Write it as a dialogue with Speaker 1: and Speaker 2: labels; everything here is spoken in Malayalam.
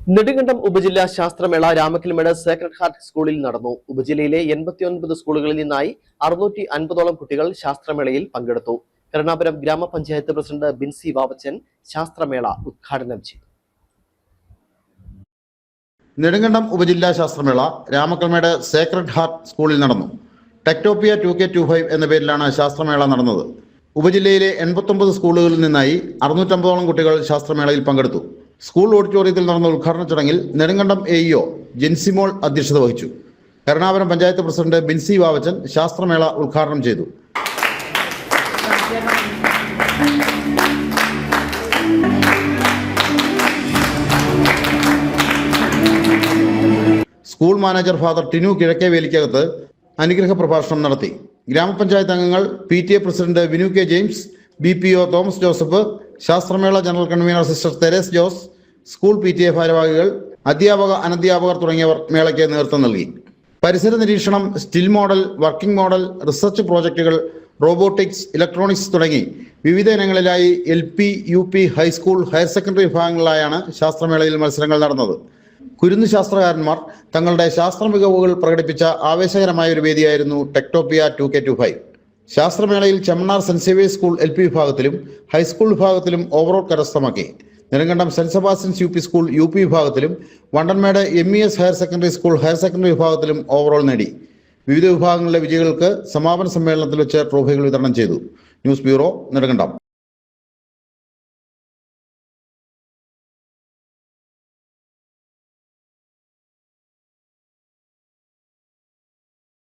Speaker 1: നെടുങ്കണ്ടം ഉപജില്ലാ ശാസ്ത്രമേള രാമക്കൽമേട് സേക്രഡ് ഹാർട്ട് സ്കൂളിൽ നടന്നു. ഉപജില്ലയിലെ എൺപത്തിയൊൻപത് സ്കൂളുകളിൽ നിന്നായി അറുന്നൂറ്റി അൻപതോളം കുട്ടികൾ ശാസ്ത്രമേളയിൽ പങ്കെടുത്തു. കരുണാപുരം ഗ്രാമപഞ്ചായത്ത് പ്രസിഡന്റ് ബിൻസി വാവച്ചൻ ശാസ്ത്രമേള ഉദ്ഘാടനം ചെയ്തു.
Speaker 2: നെടുങ്കണ്ടം ഉപജില്ലാ ശാസ്ത്രമേള രാമക്കൽമേട് സേക്രഡ് ഹാർട്ട് സ്കൂളിൽ നടന്നു. Techtopia two K two five എന്ന പേരിലാണ് ശാസ്ത്രമേള നടന്നത്. ഉപജില്ലയിലെ എൺപത്തൊമ്പത് സ്കൂളുകളിൽ നിന്നായി അറുന്നൂറ്റമ്പതോളം കുട്ടികൾ ശാസ്ത്രമേളയിൽ പങ്കെടുത്തു. സ്കൂൾ ഓഡിറ്റോറിയത്തിൽ നടന്ന ഉദ്ഘാടന ചടങ്ങിൽ നെടുങ്കണ്ടം എ ഇഒ ജെൻസിമോൾ അധ്യക്ഷത വഹിച്ചു. കരുണാപുരം പഞ്ചായത്ത് പ്രസിഡന്റ് ബിൻസി വാവച്ചൻ ശാസ്ത്രമേള ഉദ്ഘാടനം ചെയ്തു. സ്കൂൾ മാനേജർ ഫാദർ ടിനു കിഴക്കേ വേലിക്കകത്ത് അനുഗ്രഹ പ്രഭാഷണം നടത്തി. ഗ്രാമപഞ്ചായത്ത് അംഗങ്ങൾ P T A president Vinu K James B P O Thomas Joseph ശാസ്ത്രമേള general convener sister Therese Jose school P T A ഭാരവാഹികൾ അധ്യാപക അനധ്യാപകർ തുടങ്ങിയവർ മേളയ്ക്ക് നേതൃത്വം നൽകി. പരിസര നിരീക്ഷണം still model working model research പ്രോജക്റ്റുകൾ റോബോട്ടിക്സ് ഇലക്ട്രോണിക്സ് തുടങ്ങി വിവിധ ഇനങ്ങളിലായി L P U P high school higher secondary വിഭാഗങ്ങളിലായാണ് ശാസ്ത്രമേളയിൽ മത്സരങ്ങൾ നടന്നത്. കുരുന്നു ശാസ്ത്രകാരന്മാർ തങ്ങളുടെ ശാസ്ത്ര മികവുകൾ പ്രകടിപ്പിച്ച ആവേശകരമായ ഒരു വേദിയായിരുന്നു Techtopia two K two five. ശാസ്ത്രമേളയിൽ Chemmannar Saint Xavier's school L P വിഭാഗത്തിലും ഹൈസ്കൂൾ വിഭാഗത്തിലും ഓവറോൾ കരസ്ഥമാക്കി. Nedumkandam Saint Sebastian's U P school U P വിഭാഗത്തിലും Vandanmedu M E S higher secondary school higher secondary വിഭാഗത്തിലും ഓവറോൾ നേടി. വിവിധ വിഭാഗങ്ങളിലെ വിജയികൾക്ക് സമാപന സമ്മേളനത്തിൽ വെച്ച് ട്രോഫികൾ വിതരണം ചെയ്തു. News bureau Nedumkandam.